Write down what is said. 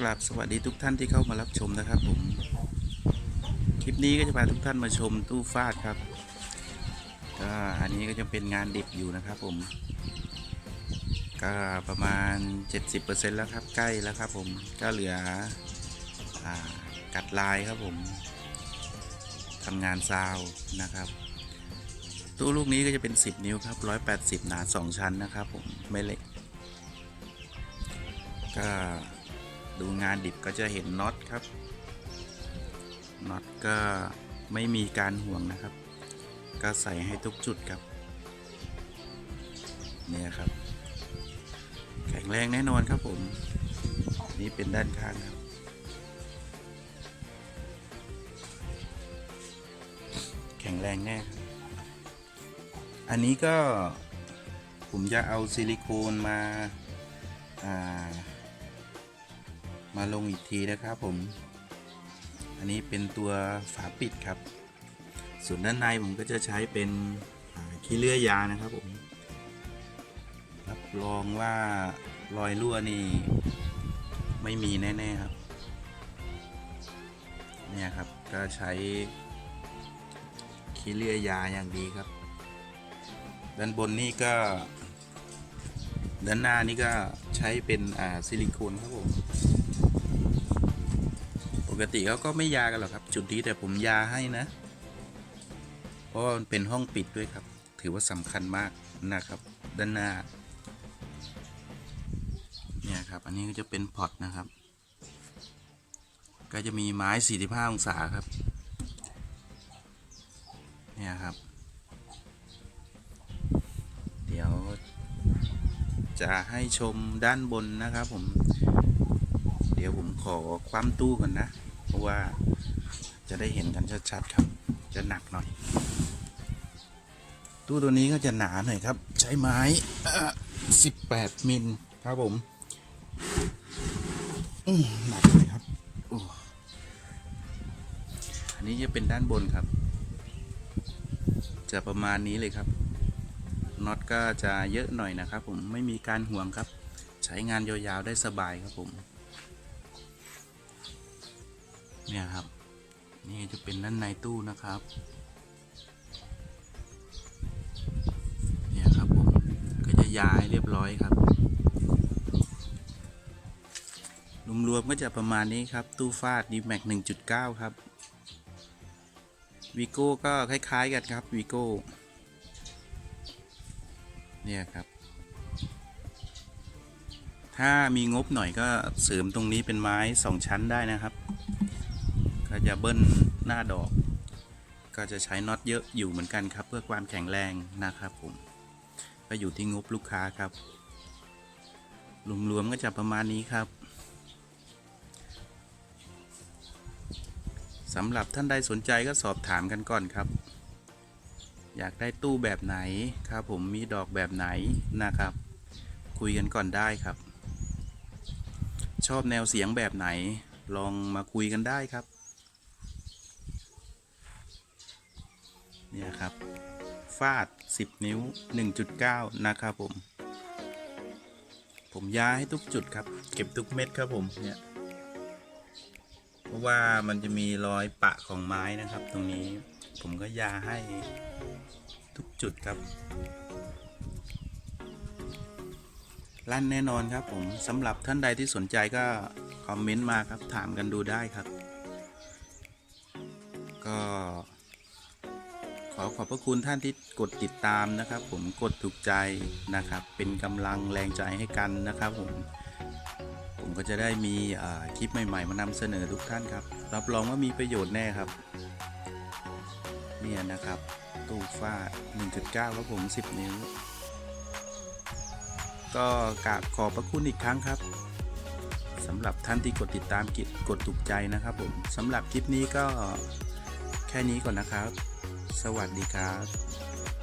กราบสวัสดีทุกท่านที่เข้ามารับชมนะครับผม คลิปนี้ก็จะพาทุกท่านมาชมตู้ฟาดครับก็อันนี้ก็จะเป็นงานดิบอยู่นะครับผม ก็ประมาณ 70%แล้วครับใกล้แล้วครับผมก็เหลืออกัดลายครับผมทำงานซาวน์นะครับ ตู้ลูกนี้ก็จะเป็น 10 นิ้วครับ 180 หนา 2 ชั้นนะครับผมไม่เล็กก็ ดูงานดิบก็จะเห็นน็อตครับน็อตก็ไม่มีการห่วงนะครับ ก็ใส่ให้ทุกจุดครับเนี่ยครับ แข็งแรงแน่นอนครับผม นี่เป็นด้านข้างครับ แข็งแรงแน่ครับอันนี้ก็ผมจะเอาซิลิโคนมา อ่า มาลงอีกทีนะครับผม อันนี้เป็นตัวฝาปิดครับ ส่วนด้านในผมก็จะใช้เป็นขี้เลื่อยยางนะครับผมรับรองว่ารอยรั่วนี่ไม่มีแน่ ๆ ครับ เนี่ยครับก็ใช้ขี้เลื่อยยาอย่างดีครับ ด้านบนนี่ก็ ด้านหน้านี่ก็ใช้เป็นอ่าซิลิโคนครับผม กติเขาก็ไม่ยากันหรอกครับ จุดนี้แต่ผมยาให้นะ เพราะมันเป็นห้องปิดด้วยครับ ถือว่าสำคัญมากนะครับ ด้านหน้า เนี่ยครับ อันนี้ก็จะเป็นพอตนะครับ ก็จะมีไม้ 45 องศาครับ เนี่ยครับ เดี๋ยว จะให้ชมด้านบนนะครับผมเดี๋ยวผมขอความตู้ก่อนนะ เพราะว่าจะได้เห็นกันชัดๆครับ จะหนักหน่อย ตู้ตัวนี้ก็จะหนาหน่อยครับ ใช้ไม้18 มิลครับผมหนักเลยครับอันนี้จะเป็นด้านบนครับ จะประมาณนี้เลยครับน็อตก็จะเยอะหน่อยนะครับ ผมไม่มีการห่วงครับ ใช้งานยาวๆได้สบายครับผม เนี่ยครับ นี่จะเป็นด้านในตู้นะครับเนี่ยครับผมก็จะย้ายเรียบร้อยครับรวมๆก็จะประมาณนี้ครับ ตู้ฟาด d m a x 1.9 ครับวีโก้ก็คล้าย ๆ กันครับวีโก้เนี่ยครับ ถ้ามีงบหน่อยก็เสริมตรงนี้เป็นไม้ 2 ชั้นได้นะครับ ก็จะเบิ้ลหน้าดอก ก็จะใช้น็อตเยอะอยู่เหมือนกันครับ เพื่อความแข็งแรงนะครับผมก็อยู่ที่งบลูกค้าครับรวมๆก็จะประมาณนี้ครับสำหรับท่านใดสนใจก็สอบถามกันก่อนครับ อยากได้ตู้แบบไหนครับผมมีดอกแบบไหนนะครับ คุยกันก่อนได้ครับ ชอบแนวเสียงแบบไหน ลองมาคุยกันได้ครับ เนี่ยครับ ฟาด 10 นิ้ว 1.9 นะครับผม ผมย้ายให้ทุกจุดครับ เก็บทุกเม็ดครับผมเนี่ยเพราะว่ามันจะมีรอยปะของไม้นะครับ ตรงนี้ผมก็ยาให้ทุกจุดครับ ลั่นแน่นอนครับผมสำหรับท่านใดที่สนใจก็ คอมเมนต์มาครับถามกันดูได้ครับ ก็ อขอบพระคุณท่านที่กดติดตามนะครับ ผมกดถูกใจนะครับ เป็นกำลังแรงใจให้กันนะครับผมผมก็จะได้มีคลิปใหม่ๆ มานำเสนอทุกท่านครับ รับรองว่ามีประโยชน์แน่ครับ เนี่ยนะครับ ตู้ฟ้า 1.9ครับผม 10 นิ้ว ก็กราบขอบพระคุณอีกครั้งครับสำหรับท่านที่กดติดตามกิจกดถูกใจนะครับผมสำหรับคลิปนี้ก็แค่นี้ก่อนนะครับ สวัสดีครับ